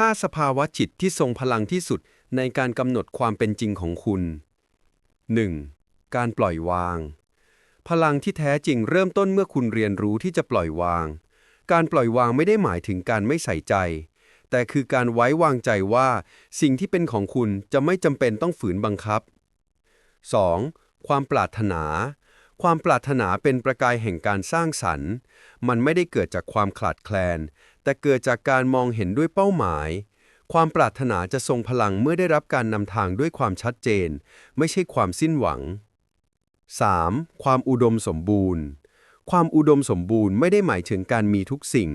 5 สภาวะจิตที่ทรงพลังที่สุดในการกำหนดความเป็นจริงของคุณ 1. การปล่อยวาง พลังที่แท้จริงเริ่มต้นเมื่อคุณเรียนรู้ที่จะปล่อยวาง การปล่อยวางไม่ได้หมายถึงการไม่ใส่ใจ แต่คือการไว้วางใจว่า สิ่งที่เป็นของคุณจะไม่จำเป็นต้องฝืนบังคับ 2. ความปรารถนา ความปรารถนาเป็นประกายแห่งการสร้างสรรค์ มันไม่ได้เกิดจากความขาดแคลน แต่เกิดจากการมองเห็นด้วยเป้าหมาย ความปรารถนาจะทรงพลังเมื่อได้รับการนำทางด้วยความชัดเจน ไม่ใช่ความสิ้นหวัง 3. ความอุดมสมบูรณ์ ความอุดมสมบูรณ์ไม่ได้หมายถึงการมีทุกสิ่ง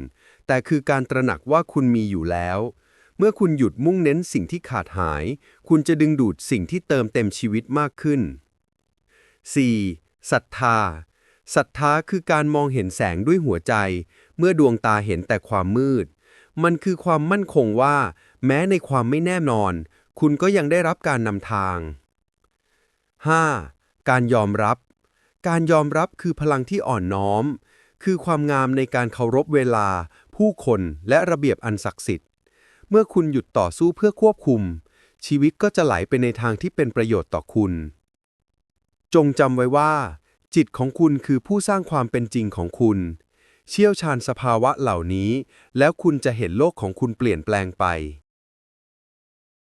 แต่คือการตระหนักว่าคุณมีอยู่แล้ว เมื่อคุณหยุดมุ่งเน้นสิ่งที่ขาดหาย คุณจะดึงดูดสิ่งที่เติมเต็มชีวิตมากขึ้น 4. ศรัทธาศรัทธาคือการมองเห็นแสงด้วยหัวใจ เมื่อดวงตาเห็นแต่ความมืด มันคือความมั่นคงว่า แม้ในความไม่แน่นอน คุณก็ยังได้รับการนำทาง 5. การยอมรับ การยอมรับคือพลังที่อ่อนน้อม คือความงามในการเคารพเวลา ผู้คนและระเบียบอันศักดิ์สิทธิ์ เมื่อคุณหยุดต่อสู้เพื่อควบคุม ชีวิตก็จะไหลไปในทางที่เป็นประโยชน์ต่อคุณ จงจำไว้ว่า จิตของคุณคือผู้สร้างความเป็นจริงของคุณ เชี่ยวชาญสภาวะเหล่านี้ แล้วคุณจะเห็นโลกของคุณเปลี่ยนแปลงไป